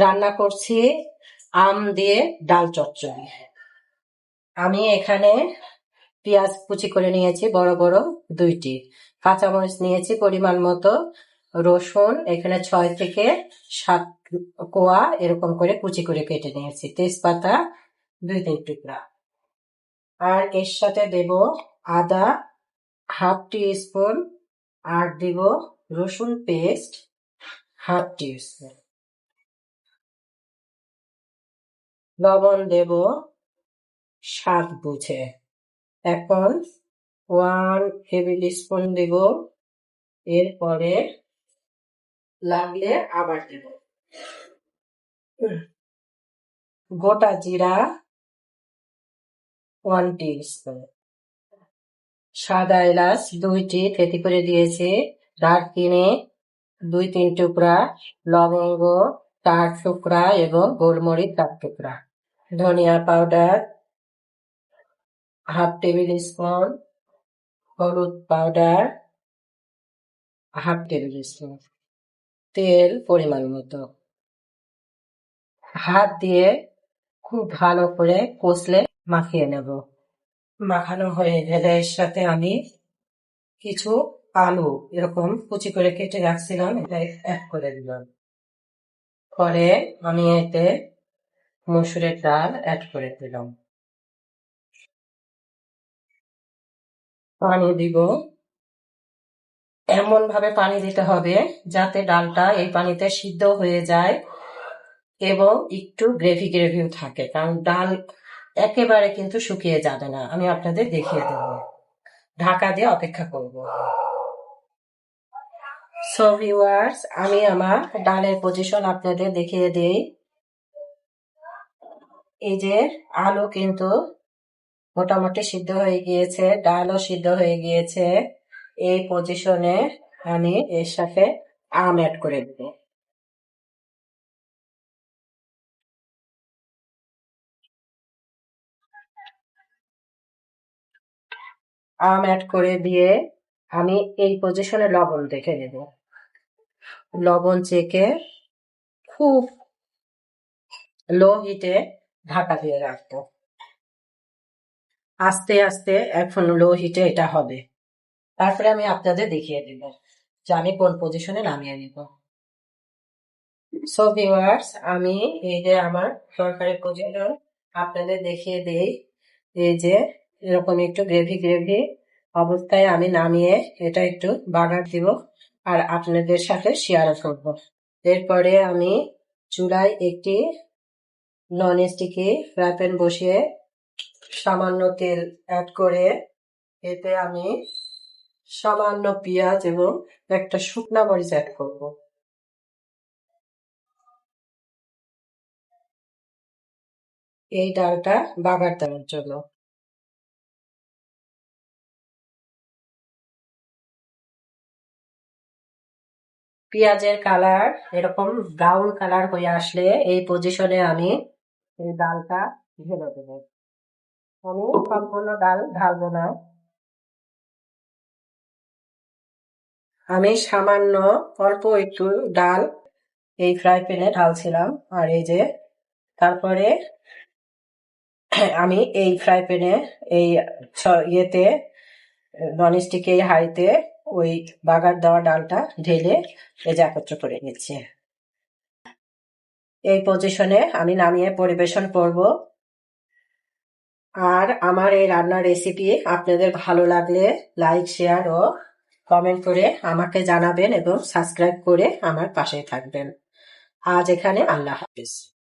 রান্না করছি আম দিয়ে ডাল চচ্চড়ি। আমি এখানে পেঁয়াজ কুচি করে নিয়েছি, বড় বড় দুইটি। কাঁচামরিচ নিয়েছি পরিমাণ মতো, রসুন এখানে ছয় থেকে সাত কোয়া এরকম করে কুচি করে কেটে নিয়েছি। তেজপাতা দুই তিন টুকরা। আর এর সাথে দেব আদা, হাফ টি স্পুন আর দিব রসুন পেস্ট, হাফ টি স্পুন লবণ দেব স্বাদ বুঝে এখন ওয়ান টেবিল স্পুন দেব। এরপরে লাগলে আবার দেব। গোটা জিরা ওয়ান টি স্পুন সাদা এলাচ দুইটি থেতি করে দিয়েছি। দারচিনি দুই তিন টুকরা লবঙ্গ চার টুকরা এবং গোলমরিচ চার টুকরা। ধনিয়া পাউডার, হাফ টেবিল স্পুন, হলুদ পাউডার, হাফ টেবিল স্পুন। তেল পরিমাণ মতো। হাত দিয়ে খুব ভালো করে কষলে মাখিয়ে নেব। মাখানো হয়ে গেলে এর সাথে আমি কিছু আলু, এরকম কুচি করে কেটে রাখছিলাম, এটা অ্যাড করে দিলাম। পরে আমি এতে মসুরের ডাল অ্যাড করে দিলাম। পানি দিব। এমন ভাবে পানি দিতে হবে যাতে ডালটা এই পানিতে সিদ্ধ হয়ে যায় এবং একটু গ্রেভি গ্রেভিও থাকে, কারণ ডাল একেবারে কিন্তু শুকিয়ে যাবে না। আমি আপনাদের দেখিয়ে দেব। ঢাকা দিয়ে অপেক্ষা করব। সো ভিউয়ার্স আমি আমার ডালের পজিশন আপনাদের দেখিয়ে দিই। এই যে আলু কিন্তু মোটামুটি সিদ্ধ হয়ে গিয়েছে, ডালও সিদ্ধ হয়ে গিয়েছে। এই পজিশনে আমি এর সাথে আম অ্যাড করে দেব। আম অ্যাড করে দিয়ে আমি এই পজিশনে লবণ দেখে নেব। লবণ চেকে খুব লো হিটে ঢাকা দিয়ে রাখব। আস্তে আস্তে এখন লো হিটে এটা হবে। তারপরে আমি আপনাদের দেখিয়ে দিব যে আমি কোন পজিশনে নামিয়ে নিব। সো ভিউয়ার্স আমি এই যে আমার সরকারি পজিশন আপনাদের দেখিয়ে দেই এই যে এরকম একটু গ্রেভি গ্রেভি অবস্থায় আমি নামিয়ে এটা একটু বাগার দিব। আর আপনাদের সাথে শেয়ার করব। এরপরে আমি চুলায় একটি নন স্টিকি ফ্রাই প্যান বসিয়ে সামান্য তেল অ্যাড করে এতে আমি সামান্য পেঁয়াজ এবং একটা শুকনা মরিচ অ্যাড করব। এই ডালটা বাগার দেওয়ার জন্য। পেঁয়াজের কালার এরকম ব্রাউন কালার হয়ে আসলে এই পজিশনে আমি এই ডালটা ঢেলে দেব। আমি সম্পূর্ণ ডাল ঢালবো না। আমি সামান্য অল্প একটু ডাল এই ফ্রাই প্যানে ঢালছিলাম আর এই যে তারপরে আমি এই ফ্রাই প্যানে এই ইয়েতে ননস্টিক এই হাঁড়িতে ওই বাগার দেওয়া ডালটা ঢেলে যে একত্র করে নিচ্ছে। এই পজিশনে আমি নামিয়ে পরিবেশন করব। আর আমার এই রান্নার রেসিপি আপনাদের ভালো লাগলে লাইক শেয়ার ও কমেন্ট করে আমাকে জানাবেন এবং সাবস্ক্রাইব করে আমার পাশে থাকবেন। আজ এখানে আল্লাহ হাফিজ।